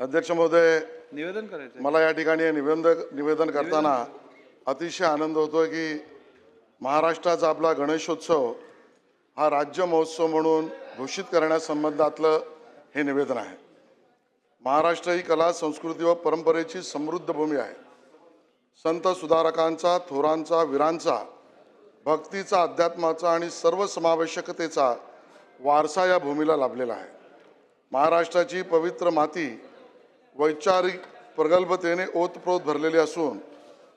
अध्यक्ष महोदय निवेदन करायचं मला या ठिकाणी हे निवेदन निवेदन करताना अतिशय आनंद होतोय की महाराष्ट्राचा आपला गणेशोत्सव हा राज्य महोत्सव म्हणून घोषित करण्यासंबंधातलं हे निवेदन आहे. महाराष्ट्र ही कला संस्कृती व परंपरेची समृद्ध भूमी आहे. संत सुधारकांचा थोरांचा वीरांचा भक्तीचा अध्यात्माचा आणि सर्वसमावेशकतेचा वारसा या भूमीला लाभलेला आहे. महाराष्ट्राची पवित्र माती वैचारिक प्रगल्भतेने ओतप्रोत भरलेले असून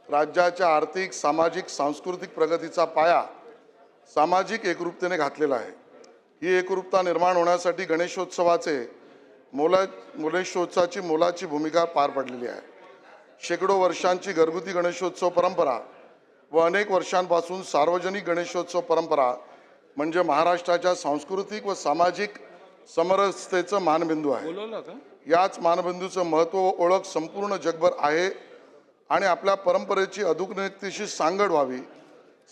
राज्याच्या आर्थिक सामाजिक सांस्कृतिक प्रगतीचा पाया सामाजिक एकरूपतेने घातलेला आहे. ही एकरूपता निर्माण होण्यासाठी गणेशोत्सवाचे मोला गणेशोत्सवाची मोलाची भूमिका पार पडलेली आहे. शेकडो वर्षांची घरगुती गणेशोत्सव परंपरा व अनेक वर्षांपासून सार्वजनिक गणेशोत्सव परंपरा म्हणजे महाराष्ट्राच्या सांस्कृतिक व सामाजिक समरसतेचं मानबिंदू आहे. याच मानबिंदूचं महत्त्व ओळख संपूर्ण जगभर आहे आणि आपल्या परंपरेची अधुनिकतेशी सांगड व्हावी.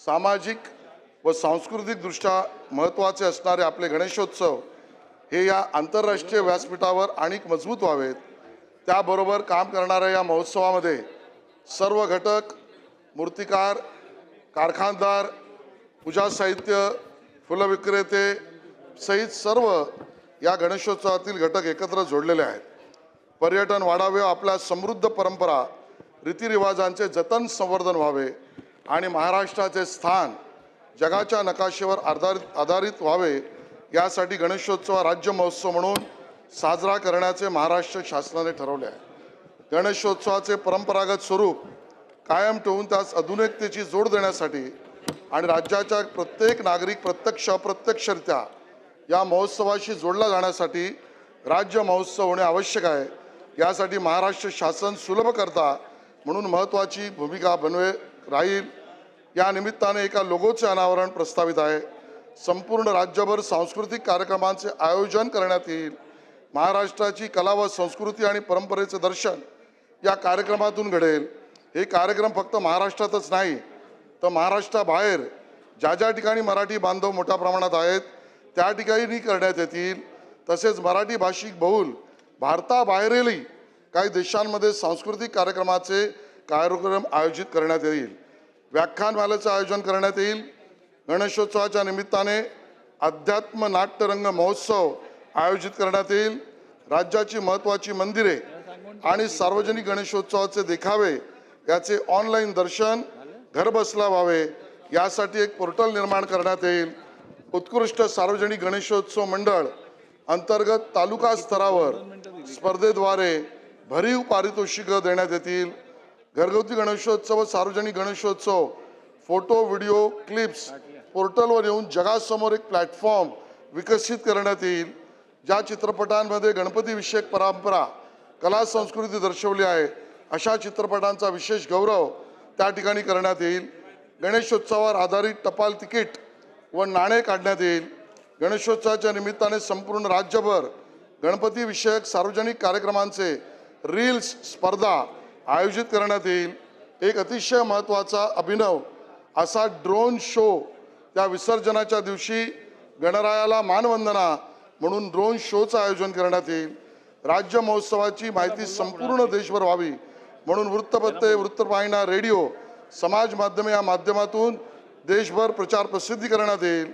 सामाजिक व सांस्कृतिकदृष्ट्या महत्त्वाचे असणारे आपले गणेशोत्सव हे या आंतरराष्ट्रीय व्यासपीठावर आणिक मजबूत व्हावेत. त्याबरोबर काम करणाऱ्या या महोत्सवामध्ये सर्व घटक मूर्तिकार कारखानदार पूजा साहित्य फुलं विक्रेते सहित सर्व या गणेशोत्सवातील घटक एकत्र जोडलेले आहेत. पर्यटन वाढावे आपल्या समृद्ध परंपरा रीतिरिवाजांचे जतन संवर्धन व्हावे आणि महाराष्ट्राचे स्थान जगाच्या नकाशेवर आधारित आधारित व्हावे यासाठी गणेशोत्सव राज्य महोत्सव म्हणून साजरा करण्याचे महाराष्ट्र शासनाने ठरवले आहे. गणेशोत्सवाचे परंपरागत स्वरूप कायम ठेवून त्यास आधुनिकतेची जोड देण्यासाठी आणि राज्याच्या प्रत्येक नागरिक प्रत्यक्ष अप्रत्यक्षरित्या या महोत्सवाशी जोडला जाण्यासाठी राज्य महोत्सव होणे आवश्यक आहे. यासाठी महाराष्ट्र शासन सुलभ करता म्हणून महत्त्वाची भूमिका बनवे राहील. या निमित्ताने एका लोगोचे अनावरण प्रस्तावित आहे. संपूर्ण राज्यभर सांस्कृतिक कार्यक्रमांचे आयोजन करण्यात येईल. महाराष्ट्राची कला व संस्कृती आणि परंपरेचे दर्शन या कार्यक्रमातून घडेल. हे कार्यक्रम फक्त महाराष्ट्रातच नाही तर महाराष्ट्राबाहेर ज्या ज्या ठिकाणी मराठी बांधव मोठ्या प्रमाणात आहेत त्या ठिकाणी करण्यात येतील. तसेच मराठी भाषिक बहुल भारताबाहेरीलही काही देशांमध्ये सांस्कृतिक कार्यक्रमाचे कार्यक्रम आयोजित करण्यात येईल. व्याख्यानमालेचं आयोजन करण्यात येईल. गणेशोत्सवाच्या निमित्ताने अध्यात्म नाट्यरंग महोत्सव आयोजित करण्यात येईल. राज्याची महत्त्वाची मंदिरे आणि सार्वजनिक गणेशोत्सवाचे देखावे याचे ऑनलाईन दर्शन घरबसला व्हावे यासाठी एक पोर्टल निर्माण करण्यात येईल. उत्कृष्ट सार्वजनिक गणेशोत्सव मंडळ अंतर्गत तालुका स्तरावर स्पर्धेद्वारे भरीव पारितोषिक देण्यात येतील. घरगुती गणेशोत्सव व सार्वजनिक गणेशोत्सव फोटो व्हिडिओ क्लिप्स पोर्टलवर येऊन जगासमोर एक प्लॅटफॉर्म विकसित करण्यात येईल. ज्या चित्रपटांमध्ये गणपतीविषयक परंपरा कला संस्कृती दर्शवली आहे अशा चित्रपटांचा विशेष गौरव त्या ठिकाणी करण्यात येईल. गणेशोत्सवावर आधारित टपाल तिकीट व नाणे काढण्यात येईल. गणेशोत्सवाच्या निमित्ताने संपूर्ण राज्यभर गणपतीविषयक सार्वजनिक कार्यक्रमांचे रील्स स्पर्धा आयोजित करण्यात येईल. एक अतिशय महत्त्वाचा अभिनव असा ड्रोन शो त्या विसर्जनाच्या दिवशी गणरायाला मानवंदना म्हणून ड्रोन शोचं आयोजन करण्यात येईल. राज्य महोत्सवाची माहिती संपूर्ण देशभर व्हावी म्हणून वृत्तपत्रे वृत्तवाहिन्या रेडिओ समाज माध्यमे या माध्यमातून देशभर प्रचार प्रसिद्धी करण्यात येईल.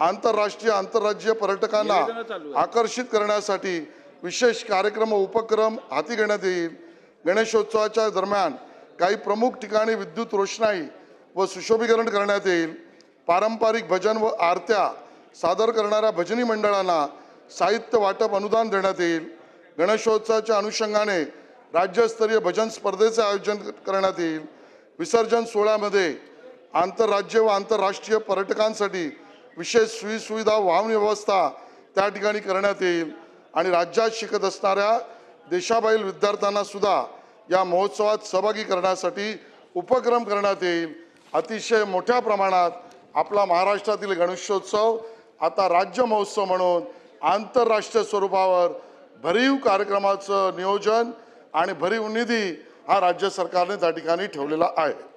आंतरराष्ट्रीय आंतरराज्यीय पर्यटकांना आकर्षित करण्यासाठी विशेष कार्यक्रम व उपक्रम हाती घेण्यात येईल. गणेशोत्सवाच्या दरम्यान काही प्रमुख ठिकाणी विद्युत रोषणाई व सुशोभीकरण करण्यात येईल. पारंपरिक भजन व आरत्या सादर करणाऱ्या भजनी मंडळांना साहित्य वाटप अनुदान देण्यात येईल. गणेशोत्सवाच्या अनुषंगाने राज्यस्तरीय भजन स्पर्धेचे आयोजन करण्यात येईल. विसर्जन सोहळ्यामध्ये आंतरराज्य व आंतरराष्ट्रीय पर्यटकांसाठी विशेष सुईसुविधा वाहन व्यवस्था त्या ठिकाणी करण्यात येईल. आणि राज्यात शिकत असणाऱ्या देशाबाहेरील विद्यार्थ्यांना सुद्धा या महोत्सवात सहभागी करण्यासाठी उपक्रम करण्यात येईल. अतिशय मोठ्या प्रमाणात आपला महाराष्ट्रातील गणेशोत्सव आता राज्य महोत्सव म्हणून आंतरराष्ट्रीय स्वरूपावर भरीव कार्यक्रमाचं नियोजन आणि भरीव निधी हा राज्य सरकारने त्या ठिकाणी ठेवलेला आहे.